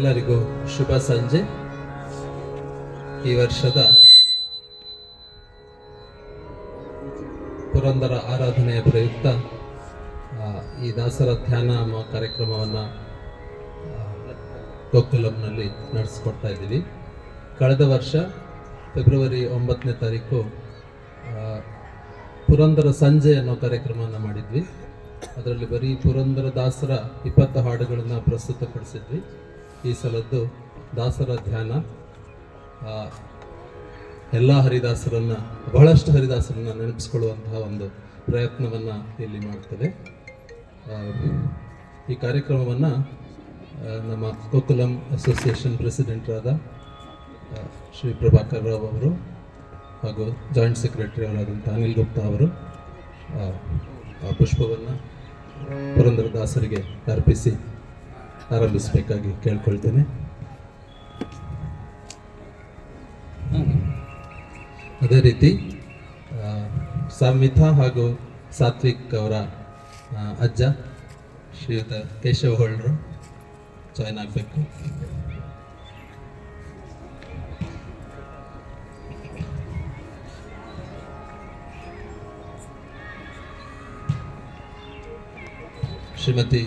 ಎಲ್ಲರಿಗೂ ಶುಭ ಸಂಜೆ. ಈ ವರ್ಷದ ಪುರಂದರ ಆರಾಧನೆಯ ಪ್ರಯುಕ್ತ ಈ ದಾಸರ ಧ್ಯಾನ ಕಾರ್ಯಕ್ರಮವನ್ನು ಗೋಕುಲಂನಲ್ಲಿ ನಡೆಸ್ಕೊಡ್ತಾ ಇದ್ದೀವಿ. ಕಳೆದ ವರ್ಷ ಫೆಬ್ರವರಿ ಒಂಬತ್ತನೇ ತಾರೀಕು ಪುರಂದರ ಸಂಜೆ ಅನ್ನೋ ಕಾರ್ಯಕ್ರಮವನ್ನು ಮಾಡಿದ್ವಿ. ಅದರಲ್ಲಿ ಬರೀ ಪುರಂದರ ದಾಸರ ಇಪ್ಪತ್ತು ಹಾಡುಗಳನ್ನು ಪ್ರಸ್ತುತಪಡಿಸಿದ್ವಿ. ಈ ಸಲದ್ದು ದಾಸರ ಧ್ಯಾನ. ಎಲ್ಲ ಹರಿದಾಸರನ್ನು, ಬಹಳಷ್ಟು ಹರಿದಾಸರನ್ನು ನೆನಪಿಸ್ಕೊಳ್ಳುವಂತಹ ಒಂದು ಪ್ರಯತ್ನವನ್ನು ಇಲ್ಲಿ ಮಾಡ್ತೇವೆ. ಈ ಕಾರ್ಯಕ್ರಮವನ್ನು ನಮ್ಮ ಗೋಕುಲಂ ಅಸೋಸಿಯೇಷನ್ ಪ್ರೆಸಿಡೆಂಟರಾದ ಶ್ರೀ ಪ್ರಭಾಕರ್ ರಾವ್ ಅವರು ಹಾಗೂ ಜಾಯಿಂಟ್ ಸೆಕ್ರೆಟರಿ ಅವರಾದಂಥ ಅನಿಲ್ ಗುಪ್ತಾ ಅವರು ಆ ಪುಷ್ಪವನ್ನು ಪುರಂದರದಾಸರಿಗೆ ಅರ್ಪಿಸಿ ಆರಂಭಿಸಬೇಕಾಗಿ ಕೇಳ್ಕೊಳ್ತೇನೆ. ಅದೇ ರೀತಿ ಆ, ಹಾಗೂ ಸಾತ್ವಿಕ್ ಅವರ ಅಜ್ಜ ಶ್ರೀಯುತ ಕೇಶವ ಹೊಳ್ರು ಜಾಯ್ನ್ ಆಗಬೇಕು. ಶ್ರೀಮತಿ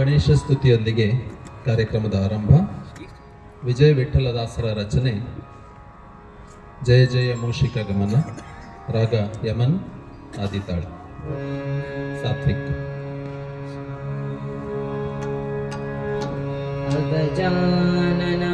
ಗಣೇಶ ಸ್ತುತಿಯೊಂದಿಗೆ ಕಾರ್ಯಕ್ರಮದ ಆರಂಭ. ವಿಜಯ ವಿಠಲದಾಸರ ರಚನೆ. ಜಯ ಜಯ ಮೂಷಿಕ ಗಮನ. ರಾಗ ಯಮನ್, ಆದಿತಾಳ. ಸಾತ್ವಿಕ. ಗಜಾನನ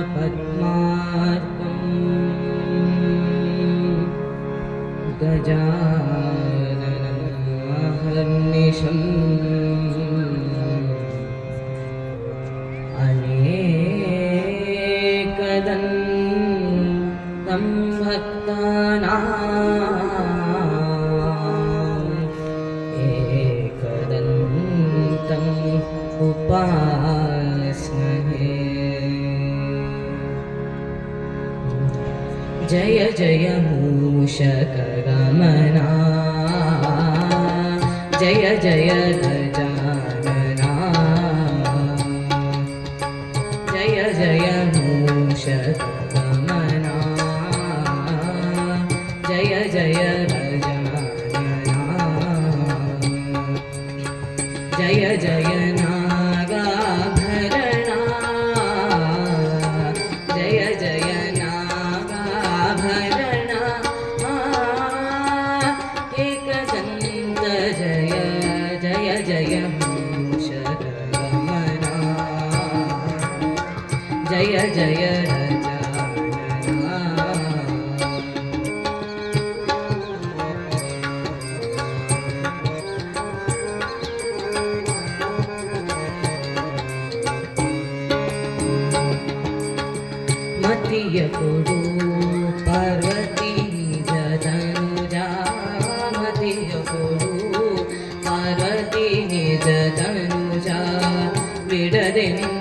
జయ జయ మూషక గమనా జయ జయ గజాననా జయ జయ మూషక గమనా జయ జయ గజాననా జయ జయ జయ మతియకుడు Parvati జనుజా మతియకుడు Parvati జనుజా విడదెను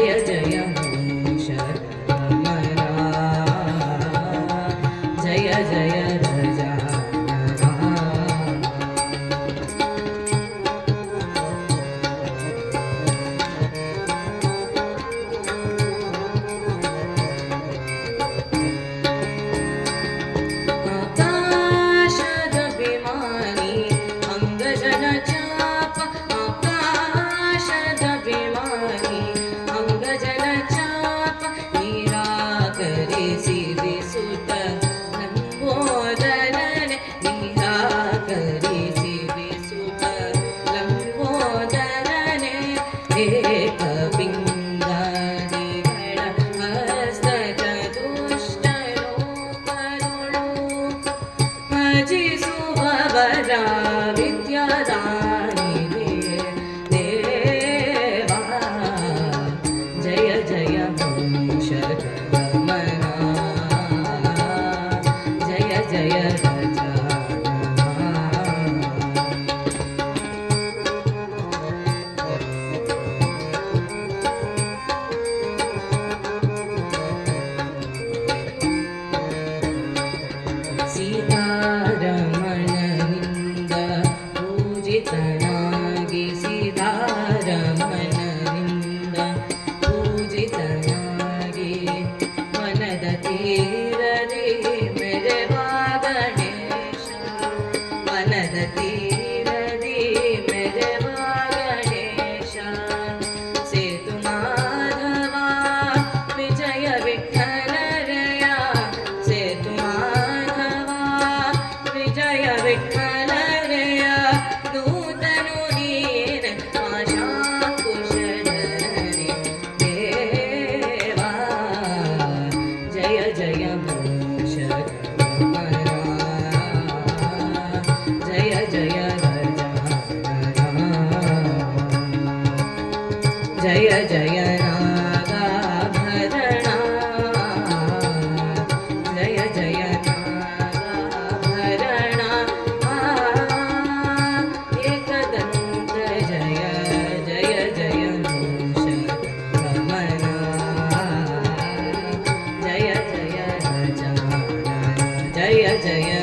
yeah, Do you? Yeah. day.